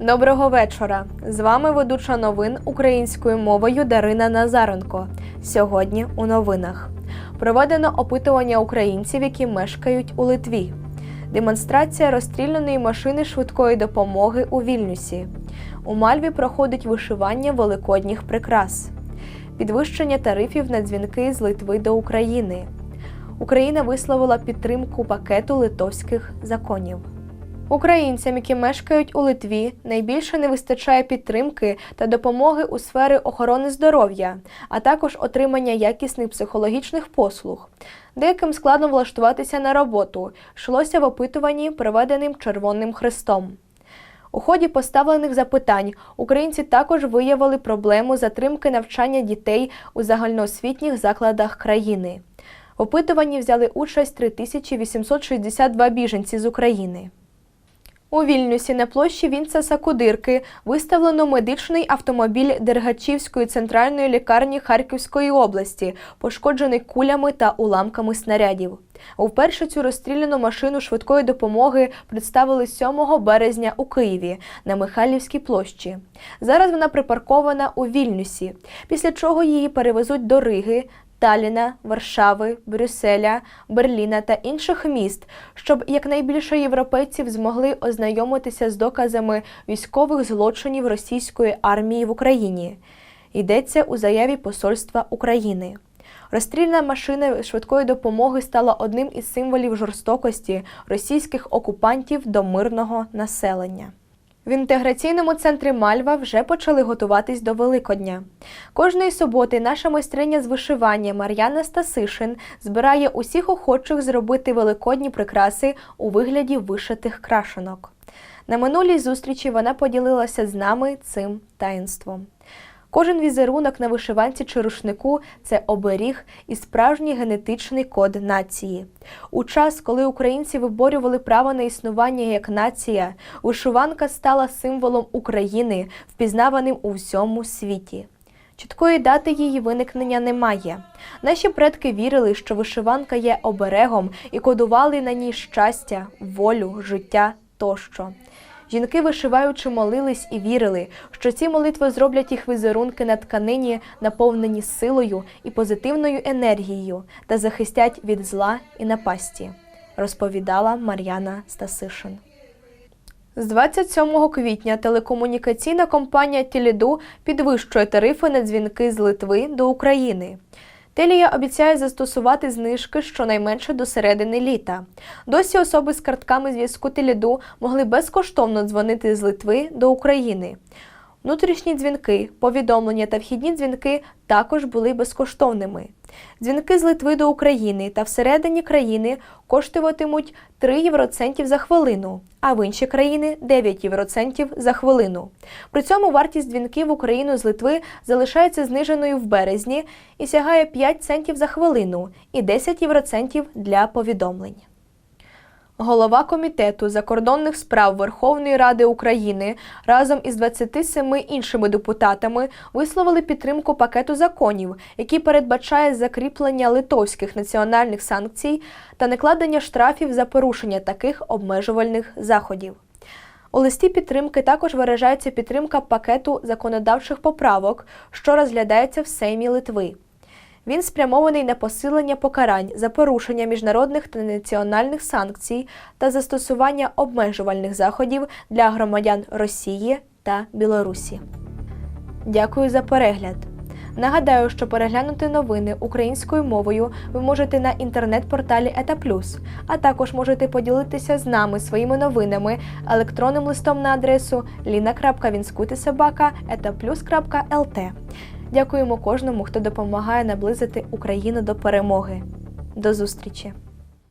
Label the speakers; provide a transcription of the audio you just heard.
Speaker 1: Доброго вечора! З вами ведуча новин українською мовою Дарина Назаренко. Сьогодні у новинах проведено опитування українців, які мешкають у Литві. Демонстрація розстріляної машини швидкої допомоги у Вільнюсі. У Мальві проходить вишивання великодніх прикрас, підвищення тарифів на дзвінки з Литви до України. Україна висловила підтримку пакету литовських законів. Українцям, які мешкають у Литві, найбільше не вистачає підтримки та допомоги у сфері охорони здоров'я, а також отримання якісних психологічних послуг. Деяким складно влаштуватися на роботу, йшлося в опитуванні, проведеним Червоним Хрестом. У ході поставлених запитань українці також виявили проблему затримки навчання дітей у загальноосвітніх закладах країни. В опитуванні взяли участь 3862 біженці з України. У Вільнюсі на площі Вінцеса Кудирки виставлено медичний автомобіль Дергачівської центральної лікарні Харківської області, пошкоджений кулями та уламками снарядів. Вперше цю розстріляну машину швидкої допомоги представили 7 березня у Києві на Михайлівській площі. Зараз вона припаркована у Вільнюсі, після чого її перевезуть до Риги, Таліна, Варшави, Брюсселя, Берліна та інших міст, щоб якнайбільше європейців змогли ознайомитися з доказами військових злочинів російської армії в Україні. Йдеться у заяві Посольства України. Розстрільна машина швидкої допомоги стала одним із символів жорстокості російських окупантів до мирного населення. В інтеграційному центрі Мальва вже почали готуватись до Великодня. Кожної суботи наша майстриня з вишивання Мар'яна Стасишин збирає усіх охочих зробити великодні прикраси у вигляді вишитих крашенок. На минулій зустрічі вона поділилася з нами цим таїнством. Кожен візерунок на вишиванці чи рушнику це оберіг і справжній генетичний код нації. У час, коли українці виборювали право на існування як нація, вишиванка стала символом України, впізнаваним у всьому світі. Чіткої дати її виникнення немає. Наші предки вірили, що вишиванка є оберегом і кодували на ній щастя, волю, життя тощо. Жінки, вишиваючи, молились і вірили, що ці молитви зроблять їх візерунки на тканині, наповнені силою і позитивною енергією, та захистять від зла і напасті, розповідала Мар'яна Стасишин. З 27 квітня телекомунікаційна компанія Тіліду підвищує тарифи на дзвінки з Литви до України. Телія обіцяє застосувати знижки щонайменше до середини літа. Досі особи з картками зв'язку Теліду могли безкоштовно дзвонити з Литви до України. Внутрішні дзвінки, повідомлення та вхідні дзвінки також були безкоштовними. Дзвінки з Литви до України та всередині країни коштуватимуть 3 євроцентів за хвилину, а в інші країни 9 євроцентів за хвилину. При цьому вартість дзвінків в Україну з Литви залишається зниженою в березні і сягає 5 центів за хвилину і 10 євроцентів для повідомлень. Голова комітету закордонних справ Верховної Ради України разом із 27 іншими депутатами висловили підтримку пакету законів, який передбачає закріплення литовських національних санкцій та накладення штрафів за порушення таких обмежувальних заходів. У листі підтримки також виражається підтримка пакету законодавчих поправок, що розглядається в Сеймі Литви. Він спрямований на посилення покарань за порушення міжнародних та національних санкцій та застосування обмежувальних заходів для громадян Росії та Білорусі. Дякую за перегляд. Нагадаю, що переглянути новини українською мовою ви можете на інтернет-порталі Ета Плюс, а також можете поділитися з нами своїми новинами електронним листом на адресу lina.vinskutisobaka.etaplus.lt. Дякуємо кожному, хто допомагає наблизити Україну до перемоги. До зустрічі!